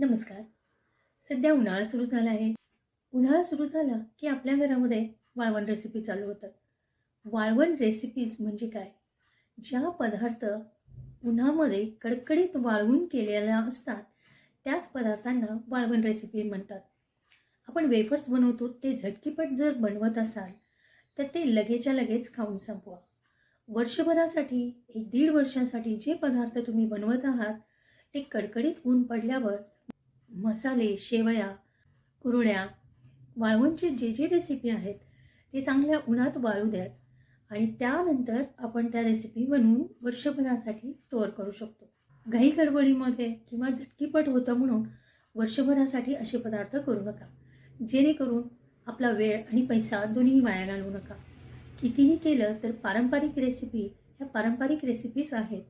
नमस्कार. सध्या उन्हाळा सुरू झाला आहे. उन्हाळा सुरू झाला की आपल्या घरामध्ये वाळवण रेसिपी चालू होतात. वाळवण रेसिपीज म्हणजे काय? ज्या पदार्थ उन्हामध्ये कडकडीत वाळवून केलेल्या असतात त्याच पदार्थांना वाळवण रेसिपी म्हणतात. आपण वेफर्स बनवतो ते झटकीपट जर बनवत असाल तर ते लगेच्या लगेच खाऊन संपवा. वर्षभरासाठी एक दीड वर्षासाठी जे पदार्थ तुम्ही बनवत आहात ते कडकडीत ऊन पडल्यावर मसाले शेवया कुरड्या वाळवणचे जे जे रेसिपी आहेत ते चांगल्या उन्हात वाळू द्यात आणि त्यानंतर आपण त्या रेसिपी बनवून वर्षभरासाठी स्टोअर करू शकतो. घाई गडबडीमध्ये किंवा झटकीपट होतं म्हणून वर्षभरासाठी असे पदार्थ करू नका. जेणेकरून आपला वेळ आणि पैसा दोन्ही वाया घालवू नका. कितीही केलं तर पारंपरिक रेसिपी ह्या पारंपरिक रेसिपीज आहेत.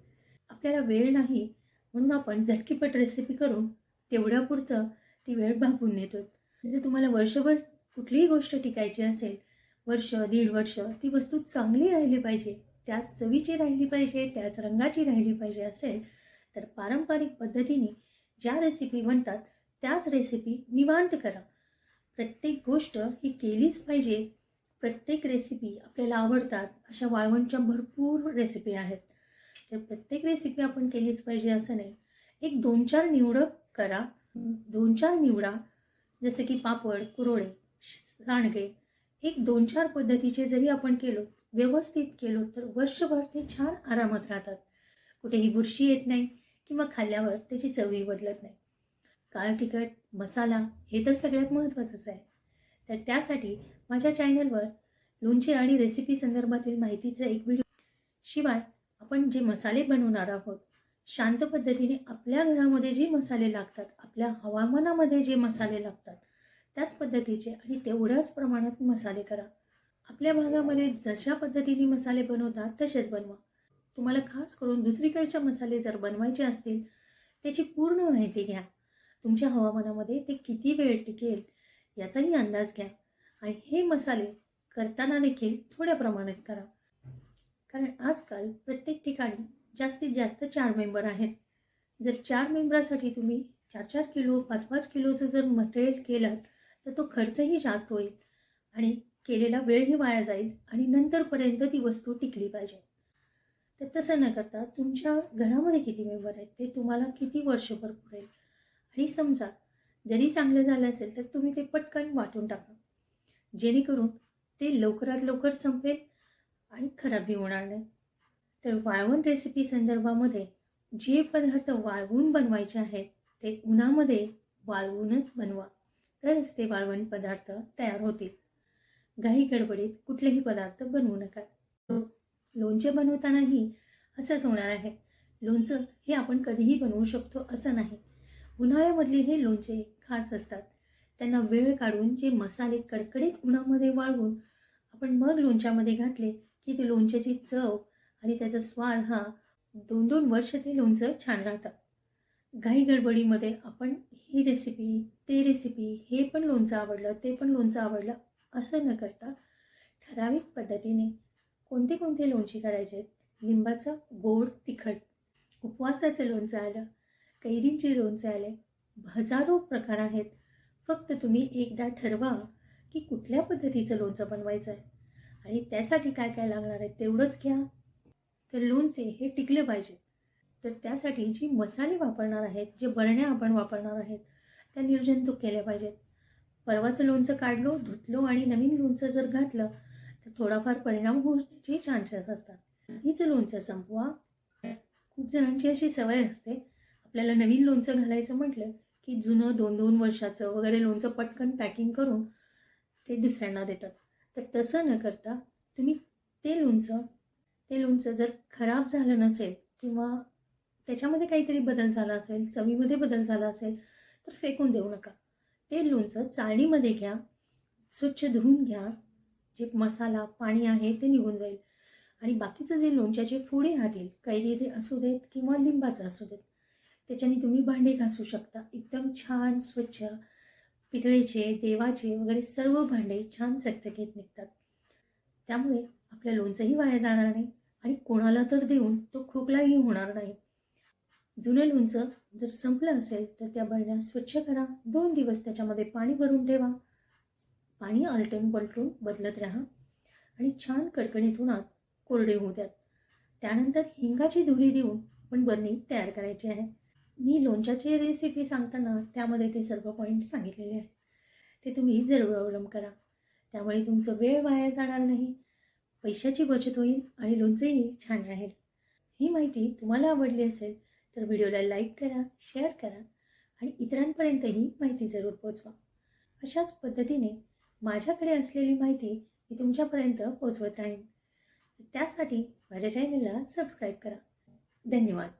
आपल्याला वेळ नाही म्हणून आपण झटकीपट रेसिपी करून तेवढ्यापुरतं ती वेळ भागून नेतो. जर तुम्हाला वर्षभर कुठलीही गोष्ट टिकायची असेल वर्ष दीड वर्ष ती वस्तू चांगली राहिली पाहिजे त्याच चवीची राहिली पाहिजे त्याच रंगाची राहिली पाहिजे असेल तर पारंपरिक पद्धतीने ज्या रेसिपी बनतात त्याच रेसिपी निवांत करा. प्रत्येक गोष्ट ही केलीच पाहिजे. प्रत्येक रेसिपी आपल्याला आवडतात अशा वाळवणच्या भरपूर रेसिपी आहेत. तर प्रत्येक रेसिपी आपण केलीच पाहिजे असं नाही. एक दोन चार निवडक करा. दोन चार निवडा जसे की पापड कुरोळे सांडगे एक दोन चार पद्धतीचे जरी आपण केलो व्यवस्थित केलो तर वर्षभर ते छान आरामात राहतात. कुठेही बुरशी येत नाही किंवा खाल्ल्यावर त्याची चवही बदलत नाही. काळ तिखट मसाला हे तर सगळ्यात महत्त्वाचंच आहे. तर त्यासाठी माझ्या चॅनलवर लोणचे आणि रेसिपी संदर्भातील माहितीचा एक व्हिडिओ शिवाय आपण जे मसाले बनवणार आहोत शांत पद्धतीने आपल्या घरामध्ये जे मसाले लागतात आपल्या हवामानामध्ये जे मसाले लागतात त्याच पद्धतीचे आणि तेवढ्याच प्रमाणात मसाले करा. आपल्या भागामध्ये जशा पद्धतीने मसाले बनवतात तसेच बनवा. तुम्हाला खास करून दुसरीकडचे मसाले जर बनवायचे असतील त्याची पूर्ण माहिती घ्या. तुमच्या हवामानामध्ये ते किती वेळ टिकेल याचाही अंदाज घ्या. आणि हे मसाले करताना देखील थोड्या प्रमाणात करा. कारण आजकाल प्रत्येक ठिकाणी जास्तीत जास्त चार मेंबर आहेत. जर चार मेंबरासाठी तुम्ही चार चार किलो पाच पाच किलोचं जर मटेरियल केलं तर तो खर्चही जास्त होईल आणि केलेला वेळही वाया जाईल आणि नंतरपर्यंत ती वस्तू टिकली पाहिजे. तर तसं न करता तुमच्या घरामध्ये किती मेंबर आहेत ते तुम्हाला किती वर्षभर पुरेल? आणि समजा जरी चांगलं झालं असेल तर तुम्ही ते पटकन वाटून टाका. जेणेकरून ते लवकरात लवकर संपेल आणि खराबही होणार नाही. तर वाळवण रेसिपी संदर्भामध्ये जे पदार्थ वाळवून बनवायचे आहेत ते उन्हामध्ये वाळवूनच बनवा. तरच ते वाळवण पदार्थ तयार होतील. घाई गडबडीत कुठलेही पदार्थ बनवू नका. लोणचे बनवतानाही असंच होणार आहे. लोणचं हे आपण कधीही बनवू शकतो असं नाही. उन्हाळ्यामधले हे लोणचे खास असतात. त्यांना वेळ काढून जे मसाले कडकडीत उन्हामध्ये वाळवून आपण मग लोणच्यामध्ये घातले की ते लोणच्याची चव आणि त्याचा स्वाद हा दोन दोन वर्ष ते लोणचं छान राहतं. घाई गडबडीमध्ये आपण ही रेसिपी ते रेसिपी हे पण लोणचं आवडलं ते पण लोणचं आवडलं असं न करता ठराविक पद्धतीने कोणते कोणते लोणचे आहेत? लिंबाचं गोड तिखट उपवासाचं लोणचं आलं कैरींचे लोणचे आले हजारो प्रकार आहेत. फक्त तुम्ही एकदा ठरवा की कुठल्या पद्धतीचं लोणचं बनवायचं आहे आणि त्यासाठी काय काय लागणार आहे तेवढंच घ्या. तर लोणचे हे टिकले पाहिजेत तर त्यासाठी जी मसाले वापरणार आहेत जे बरण्या आपण वापरणार आहेत त्या निर्जंतुक केल्या पाहिजेत. परवाचं लोणचं काढलो धुतलो आणि नवीन लोणचं जर घातलं तर थोडाफार परिणाम होण्याचे चान्सेस असतात. हीच लोणचं संपवा. खूप जणांची अशी सवय असते. आपल्याला नवीन लोणचं घालायचं म्हटलं की जुनं दोन दोन वर्षाचं वगैरे लोणचं पटकन पॅकिंग करून ते दुसऱ्यांना देतात. तर तसं न करता तुम्ही ते लोणचं ते लोणचं जर खराब झालं नसेल किंवा त्याच्यामध्ये काहीतरी बदल झाला असेल चवीमध्ये बदल झाला असेल तर फेकून देऊ नका. ते लोणचं चाळणीमध्ये घ्या स्वच्छ धुवून घ्या. जे मसाला पाणी आहे ते निघून जाईल. आणि बाकीचं जे लोणच्याचे फोडे राहतील कैरी असू देत किंवा लिंबाचं असू देत त्याच्याने तुम्ही भांडे घासू शकता. एकदम छान स्वच्छ पितळेचे देवाचे वगैरे सर्व भांडे छान चकचकीत निघतात. त्यामुळे आपल्या लोणचंही वाया जाणार नाही. आणि कोणाला तर देऊन तो खोकलाही होणार नाही. जुने लोणचं जर संपलं असेल तर त्या बरण्या स्वच्छ करा. दोन दिवस त्याच्यामध्ये पाणी भरून ठेवा. पाणी आलटून पलटून बदलत राहा. आणि छान कडकडीत उन्हात कोरडे होऊ द्यात. त्यानंतर हिंगाची धुरी देऊन पण बरणी तयार करायची आहे. मी लोणच्याची रेसिपी सांगताना त्यामध्ये ते सर्व पॉईंट सांगितलेले आहे ते तुम्ही जरूर अवलंब करा. त्यामुळे तुमचं वेळ वाया जाणार नाही. पैशाची बचत होईल आणि लोणचंही छान राहील. ही माहिती तुम्हाला आवडली असेल तर व्हिडिओला लाईक करा शेअर करा आणि इतरांपर्यंतही माहिती जरूर पोचवा. अशाच पद्धतीने माझ्याकडे असलेली माहिती मी तुमच्यापर्यंत पोचवत राहीन. त्यासाठी माझ्या चॅनलला सबस्क्राईब करा. धन्यवाद.